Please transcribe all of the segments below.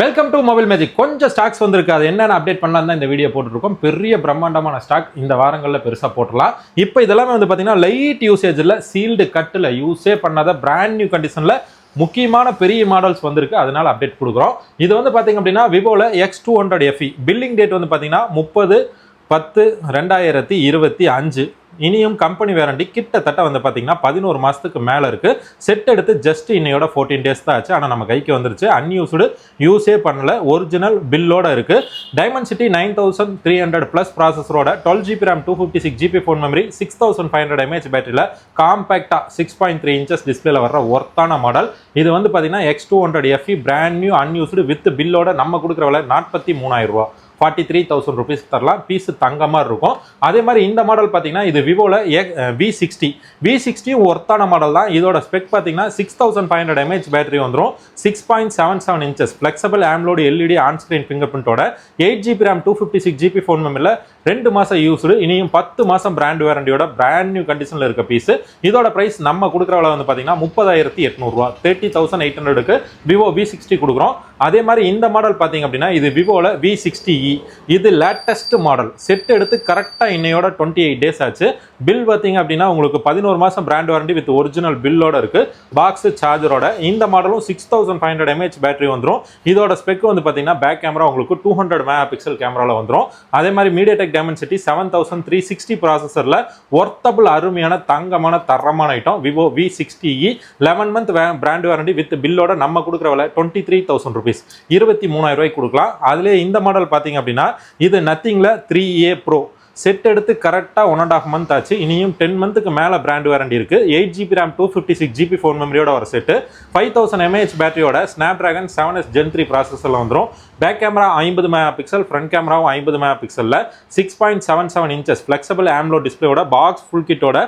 Welcome to mobile magic கொஞ்சம் stocks வந்திருக்கு. அது என்னென்ன அப்டேட் பண்ணலாம் தான் இந்த வீடியோ போட்டுருக்கோம் பெரிய பிரம்மாண்டமான ஸ்டாக் இந்த வாரங்களில் பெருசாக போட்டலாம் இப்போ இதெல்லாமே வந்து பார்த்தீங்கன்னா லைட் யூசேஜில் சீல்டு கட்டில் யூஸே பண்ணாத பிராண்ட் நியூ கண்டிஷனில் முக்கியமான பெரிய மாடல்ஸ் வந்திருக்கு. அதனால அப்டேட் கொடுக்குறோம். இது வந்து பார்த்தீங்க அப்படின்னா விவோவில் X two hundred FE billing date வந்து பார்த்தீங்கன்னா முப்பது பத்து ரெண்டாயிரத்தி இருபத்தி அஞ்சு. இனியும் கம்பெனி வேரண்டி கிட்டத்தட்ட வந்து பார்த்தீங்கன்னா பதினோரு மாதத்துக்கு மேலே இருக்குது செட் எடுத்து ஜஸ்ட் இன்னையோட ஃபோர்டீன் டேஸ் தான் ஆச்சு. ஆனால் நம்ம கைக்கு வந்துருச்சு. அன்யூஸ்டு யூஸே பண்ணல. ஒரிஜினல் பில்லோட இருக்குது Dimensity nine thousand three hundred plus ப்ராசஸரோட twelve GB RAM two fifty six GB phone memory six thousand five hundred mAh பேட்டரியில் காம்பேக்டாக சிக்ஸ் பாயிண்ட் த்ரீ இன்ச்சஸ் டிஸ்பிளேல வர ஒர்த்தான மாடல் இது வந்து பார்த்தீங்கன்னா X two hundred FE brand new unused with பில்லோட நம்ம கொடுக்குற விலை நாற்பத்தி மூணாயிரம் ரூபா ஃபார்ட்டி த்ரீ தௌசண்ட் ருபீஸ் தரலாம். பீஸ் தங்க மாதிரி இருக்கும். அதே மாதிரி இந்த மாடல் பார்த்தீங்கன்னா இது விவோவில் வி சிக்ஸ்டி வி சிக்ஸ்டி ஒர்த்தான மாடல் தான். இதோட ஸ்பெக் பார்த்தீங்கன்னா six thousand five hundred mAh battery வந்துடும் six point seven seven inches flexible ஆம்லோடு LED on screen finger பிரிண்டோட eight GB RAM two fifty six GB phone மெமரியில் ரெண்டு மாதம் யூஸ்டு இனியும் பத்து மாதம் பிராண்ட் வேரண்டியோட பிராண்ட் நியூ கண்டிஷனில் இருக்க பீஸ் இதோட ப்ரைஸ் நம்ம கொடுக்குற விலை வந்து பார்த்தீங்கன்னா முப்பதாயிரத்தி எட்நூறுரூவா தேர்ட்டி தௌசண்ட் எயிட் ஹண்ட்ரடுக்கு விவோ வி சிக்ஸ்டி கொடுக்குறோம். அதே மாதிரி இந்த மாடல் பார்த்தீங்க அப்படின்னா இது விவோவில் வி சிக்ஸ்டி இ e. இது லேட்டஸ்ட் மாடல் செட் எடுத்து கரெக்டாக இன்னையோட டுவெண்ட்டி எயிட் டேஸ் ஆச்சு. பில் பார்த்தீங்க அப்படின்னா உங்களுக்கு பதினோரு மாதம் பிராண்ட் வாரண்டி வித் ஒரிஜினல் பில்லோட இருக்குது பாக்ஸ் சார்ஜரோட இந்த மாடலும் six thousand five hundred mAh battery வந்துடும் இதோட ஸ்பெக் வந்து பார்த்தீங்கன்னா பேக் கேமரா உங்களுக்கு டூ ஹண்ட்ரட் மெகா பிக்சல் கேமராவில் வந்துடும் அதே மாதிரி MediaTek Dimensity seven thousand three sixty ப்ராசஸரில் worthable அருமையான தங்கமான தரமான item Vivo V sixty E eleven month brand warranty with பில்லோட நம்ம கொடுக்குற விலை டுவெண்ட்டி த்ரீ தௌசண்ட் ருபீஸ் இருபத்தி மூணாயிரம் ரூபாய்க்கு கொடுக்கலாம். அதுலேயே இந்த மாடல் பார்த்தீங்க அப்படின்னா இது நத்திங்கில் த்ரீ ஏ ப்ரோ செட் எடுத்து கரெக்டாக ஒன் அண்ட் ஆஃப் மந்த் ஆச்சு. இனியும் டென் மந்த்துக்கு மேலே பிராண்ட் வேரண்டி இருக்குது eight GB RAM two fifty six GB phone மெமரியோட ஒரு set five thousand mAh பேட்டரியோட Snapdragon seven S gen three ப்ராசஸில் வந்துடும் பேக் கேமரா ஐம்பது மெகா பிக்சல் ஃப்ரண்ட் கேமராவும் ஐம்பது mega பிக்சலில் six point seven seven inches flexible AMOLED டிஸ்பிளேயோட box full கிட்டோட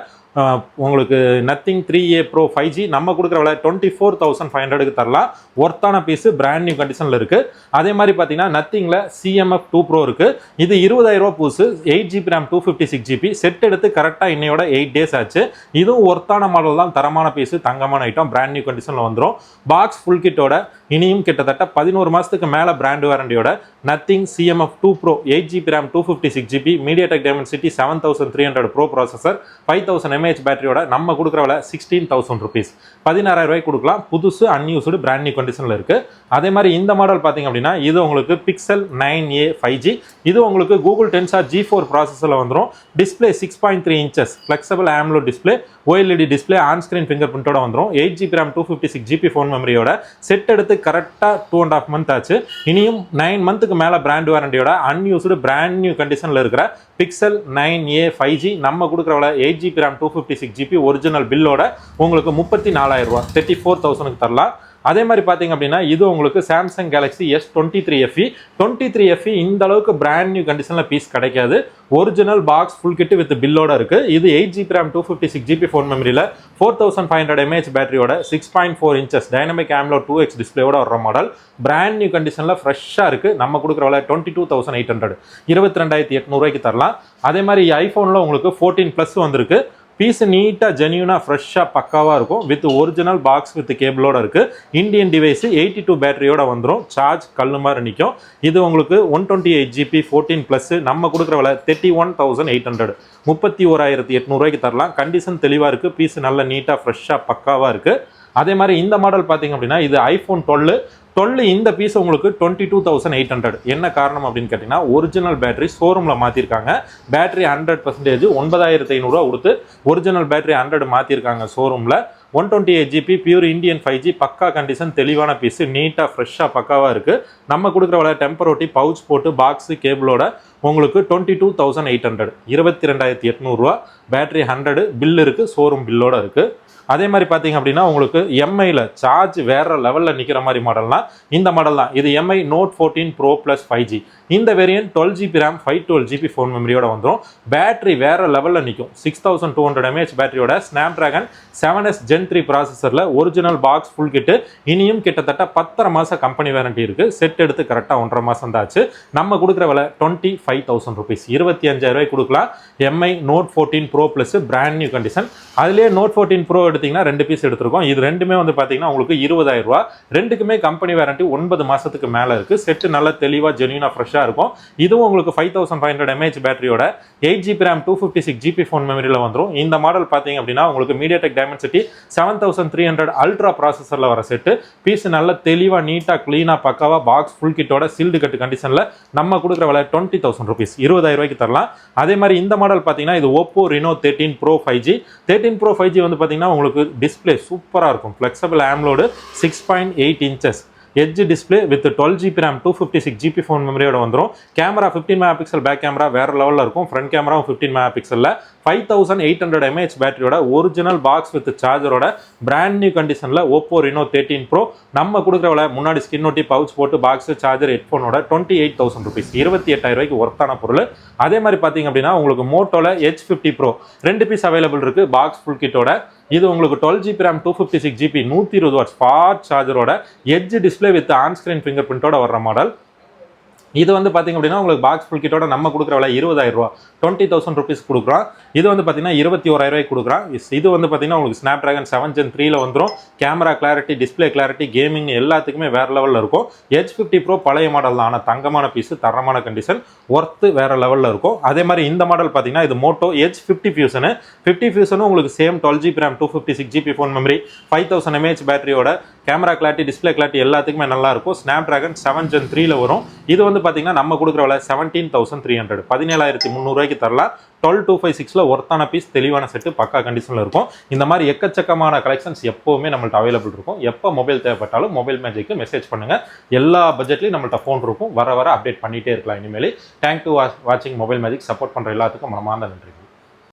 உங்களுக்கு Nothing three A pro five G நம்ம கொடுக்குற விலை டுவெண்ட்டி ஃபோர் தௌசண்ட் ஃபைவ் ஹண்ட்ரடுக்கு தரலாம். ஒர்த்தான பீஸு பிராண்ட் நியூ கண்டிஷனில் இருக்குது அதே மாதிரி பார்த்தீங்கன்னா நத்திங்கில் சிஎம்எஃப் டூ ப்ரோ இருக்குது இது இருபதாயிரரூபா பூசு eight GB RAM two fifty six GB set எடுத்து கரெக்டாக இன்னையோட எயிட் டேஸ் ஆச்சு. இதுவும் ஒர்த்தான மாடல் தான் தரமான பீஸு தங்கமான ஐட்டம் பிராண்ட் நியூ கண்டிஷனில் வந்துடும் பாக்ஸ் ஃபுல் கிட்டோட இனியும் கிட்டத்தட்ட பதினோரு மாதத்துக்கு மேலே brand வாரண்டியோட Nothing CMF two pro eight GB RAM two fifty six GB MediaTek Dimensity seven thousand three hundred pro processor five thousand mAh பேட்டரியோட நம்ம கொடுக்குற விலை சிக்ஸ்டீன் தௌசண்ட் ருபீஸ் பதினாறாயிரம் ரூபாய்க்கு கொடுக்கலாம். புதுசு அன்யூஸ்டு பிராண்ட் நியூ கண்டிஷனில் இருக்குது அதே மாதிரி இந்த மாடல் பார்த்தீங்க அப்படின்னா இது உங்களுக்கு Pixel nine A five G இது உங்களுக்கு கூகுள் டென்சார் ஜி ஃபோர் ப்ராசஸில் வந்துடும் display six point three inches flexible AMOLED display OLED display on screen finger பிரிண்டோட வந்துடும் eight GB RAM two fifty six GB phone மெமரியோட set எடுத்து கரெக்டாக two and half month ஆச்சு. இனியும் nine மந்த்துக்கு மேலே brand வாரண்டியோட அன்யூஸ்டு பிராண்ட் நியூ கண்டிஷனில் இருக்கிற Pixel nine A five G நம்ம கொடுக்குறவள eight GB RAM two fifty six GB original பில்லோட உங்களுக்கு முப்பத்தி நாலாயிரம் ரூபா தேர்ட்டி ஃபோர் தௌசண்ட்க்கு தரலாம். அதே மாதிரி பார்த்தீங்க அப்படின்னா இது உங்களுக்கு Samsung Galaxy S twenty three FE twenty three FE இந்த அளவுக்கு பிராண்ட் நியூ கண்டிஷனில் பீஸ் கிடைக்காது. Original box full kit with பில்லோட இருக்கு. இது eight GB RAM two fifty six GB phone மெமரியில் four thousand five hundred mAh பேட்டரியோட six point four inches dynamic AMOLED two X டிஸ்பிளேயோட வர model brand new கண்டிஷனில் ஃப்ரெஷ்ஷாக இருக்கு. நம்ம கொடுக்குற விலை twenty two thousand eight hundred இருபத்தி ரெண்டாயிரத்தி எட்நூறுவாய்க்கு தரலாம். அதே மாதிரி ஐஃபோனில் உங்களுக்கு ஃபோர்டீன் ப்ளஸ் வந்திருக்கு. பீஸ் நீட்டாக ஜென்யூனாக ஃப்ரெஷ்ஷாக பக்காவாக இருக்கும். வித் ஒரிஜினல் பாக்ஸ் வித் கேபிளோட இருக்குது இண்டியன் டிவைஸு எயிட்டி டூ பேட்டரியோட வந்துடும் சார்ஜ் கல்லு மாதிரி நிற்கும் இது உங்களுக்கு one twenty eight GB fourteen plus நம்ம கொடுக்குற விலை thirty one thousand eight hundred முப்பத்தி ஓராயிரத்தி எட்நூறுவாய்க்கு தரலாம். கண்டிஷன் தெளிவாக இருக்குது பீஸ் நல்லா நீட்டாக ஃப்ரெஷ்ஷாக பக்காவாக இருக்குது அதே மாதிரி இந்த மாடல் பார்த்தீங்க அப்படின்னா இது ஐஃபோன் டுவெல் டுவெல் இந்த பீஸ் உங்களுக்கு twenty two thousand eight hundred என்ன காரணம் அப்படின்னு கேட்டிங்கன்னா ஒரிஜினல் பேட்டரி ஷோரூமில் மாற்றிருக்காங்க பேட்டரி ஹண்ட்ரட் பர்சன்டேஜ் ஒன்பதாயிரத்தி ஐநூறுரூவா கொடுத்து ஒரிஜினல் பேட்டரி ஹண்ட்ரட் மாற்றிருக்காங்க ஷோரூமில் one twenty eight GB pure Indian five G பக்கா கண்டிஷன் தெளிவான பீஸ் நீட்டாக ஃப்ரெஷ்ஷாக பக்காவாக இருக்குது நம்ம கொடுக்குற விலை டெம்பர் ஒட்டி பவுச் போட்டு பாக்ஸு கேபிளோட உங்களுக்கு twenty two thousand eight hundred இருபத்தி ரெண்டாயிரத்தி எட்நூறுரூவா பேட்டரி ஹண்ட்ரடு பில் இருக்குது ஷோரூம் பில்லோட இருக்குது அதே மாதிரி பார்த்தீங்க அப்படின்னா உங்களுக்கு எம்ஐயில் சார்ஜ் வேறு லெவலில் நிற்கிற மாதிரி மாடல்னால் இந்த மாடல் தான். இது Mi Note fourteen Pro Plus five G இந்த variant twelve GB RAM five twelve GB phone மெமரியோட வந்துடும் பேட்டரி வேறு லெவலில் நிற்கும் six thousand two hundred mAh பேட்டரியோட Snapdragon seven S gen three ப்ராசஸரில் original box full kit இனியும் கிட்டத்தட்ட பத்தரை மாதம் கம்பெனி வேரண்டி இருக்குது செட் எடுத்து கரெக்டாக ஒன்றரை மாதம் தாச்சு. நம்ம கொடுக்குற விலை டுவெண்ட்டி ஃபைவ் தௌசண்ட் ருபீஸ் இருபத்தி அஞ்சாயிரம் ரூபாய் கொடுக்கலாம். Mi Note fourteen Pro Plus brand new condition அதுலேயே நோட் ஃபோர்டீன் ப்ரோ எடுத்தீங்கன்னா ரெண்டு பீஸ் எடுத்திருக்கோம். இது ரெண்டுமே வந்து பார்த்தீங்கன்னா உங்களுக்கு இருபதாயிரம் ரூபா ரெண்டுக்குமே கம்பெனி வாரண்டி ஒன்பது மாதத்துக்கு மேல இருக்கு. செட்டு நல்ல தெளிவாக ஜென்யூனாக ஃப்ரெஷ்ஷாக இருக்கும். இதுவும் உங்களுக்கு five thousand five hundred mAh பேட்டரியோட eight GB RAM two fifty six GB phone மெமரியில் வந்துடும் இந்த மாடல் பார்த்தீங்க அப்படின்னா உங்களுக்கு MediaTek Dimensity seven thousand three hundred Ultra ப்ராசஸரில் வர செட்டு பீஸ் நல்லா தெளிவாக நீட்டாக க்ளீனாக பக்காவாக பாக்ஸ் ஃபுல் கிட்டோட சீல்டு கட்டு கண்டிஷனில் நம்ம கொடுக்குற விலை டுவெண்ட்டி தௌசண்ட் ருபீஸ் இருபதாயிரம் ரூபாய்க்கு தரலாம். அதே மாதிரி இந்த மாடல் பார்த்தீங்கன்னா இது Oppo Reno thirteen Pro five G thirteen Pro five G வந்து பார்த்தீங்கன்னா உங்களுக்கு டிஸ்பிளே சூப்பராக இருக்கும். Flexible AMOLED six point eight inches edge display with twelve GB RAM two fifty six GB phone மெமரியோட வந்துடும் camera fifteen megapixel back camera வேறு லெவலில் இருக்கும். Front கேமராவும் fifteen mega பிக்சலில் five thousand eight hundred mAh பேட்டரியோட original box with சார்ஜரோட brand new கண்டிஷனில் Oppo Reno thirteen bro நம்ம கொடுக்குற விலை முன்னாடி ஸ்கின் ஒட்டி பவுச் போட்டு பாக்ஸ் சார்ஜர் ஹெட்ஃபோனோட டுவெண்ட்டி எயிட் தௌசண்ட் ருபீஸ் இருபத்தி எட்டாயிரம் ரூபாய்க்கு ஒர்த்தான பொருள். அதே மாதிரி பார்த்தீங்க அப்படின்னா உங்களுக்கு மோட்டோல ஹெச் ஃபிஃப்டி ப்ரோ ரெண்டு பீஸ் அவைலபிள் இருக்குது பாக்ஸ் ஃபுல் கிட்டோட இது உங்களுக்கு twelve GB RAM two fifty six GB நூற்றி இருபது watts fast சார்ஜரோட edge display with on screen finger பிரிண்டோட வர மாடல் இது வந்து பார்த்தீங்க அப்படின்னா உங்களுக்கு பாக்ஸ் ஃபுல் கிட்டோட நம்ம கொடுக்குற விலை இருபதாயிரம் ரூபா. டுவெண்ட்டி தௌசண்ட் ருபீஸ் கொடுக்குறோம். இது வந்து பார்த்தீங்கன்னா இருபத்தி ஓராயிரூவாய்க்கு கொடுக்குறோம். இது வந்து பார்த்தீங்கன்னா உங்களுக்கு ஸ்னாப் ட்ராகன் செவன் ஜென் த்ரீல வந்துடும் camera clarity display clarity gaming எல்லாத்துக்குமே வேற லெவலில் இருக்கும். ஹெச் ஃபிஃப்டி ப்ரோ பழைய மாடல் தான். ஆனால் தங்கமான பீஸு தரமான கண்டிஷன் ஒர்த்து வேற லெவலில் இருக்கும். அதே மாதிரி இந்த மாடல் பார்த்தீங்கன்னா இது Moto Edge fifty Fusion fifty ஃபியூசனும் உங்களுக்கு same twelve GB RAM two fifty six GB phone memory five thousand mAh பேட்டரியோட camera clarity display clarity எல்லாத்துக்குமே நல்லா இருக்கும். ஸ்னாப் ட்ராகன் செவன் ஜென் த்ரீல வரும். இது வந்து பார்த்தீங்கன்னா நம்ம கொடுக்குற விலை செவன்டீன் தௌசண்ட் த்ரீ ஹண்ட்ரட் பதினேழாயிரத்தி முந்நூறுவாய்க்கு தரலாம். டுவெல் டூ ஃபைவ் சிக்ஸில் ஒர்த்தான பீஸ் தெளிவான செட்டு பக்கா கண்டிஷனில் இருக்கும். இந்த மாதிரி எக்கச்சக்கமான கலெக்ஷன்ஸ் எப்போவுமே நம்மள்ட்ட அவைலபிள் இருக்கும். எப்போ மொபைல் தேவைப்பட்டாலும் மொபைல் மேஜிக்கு மெசேஜ் பண்ணுங்கள் எல்லா பட்ஜெட்லையும் நம்மள்ட்ட ஃபோன் இருக்கும். வர வர அப்டேட் பண்ணிட்டே இருக்கலாம் இனிமேல். தேங்க் யூ வாட்சிங் மொபைல் மேஜிக் சப்போர்ட் பண்ணுற எல்லாத்துக்கும் மனமார்ந்த நன்றி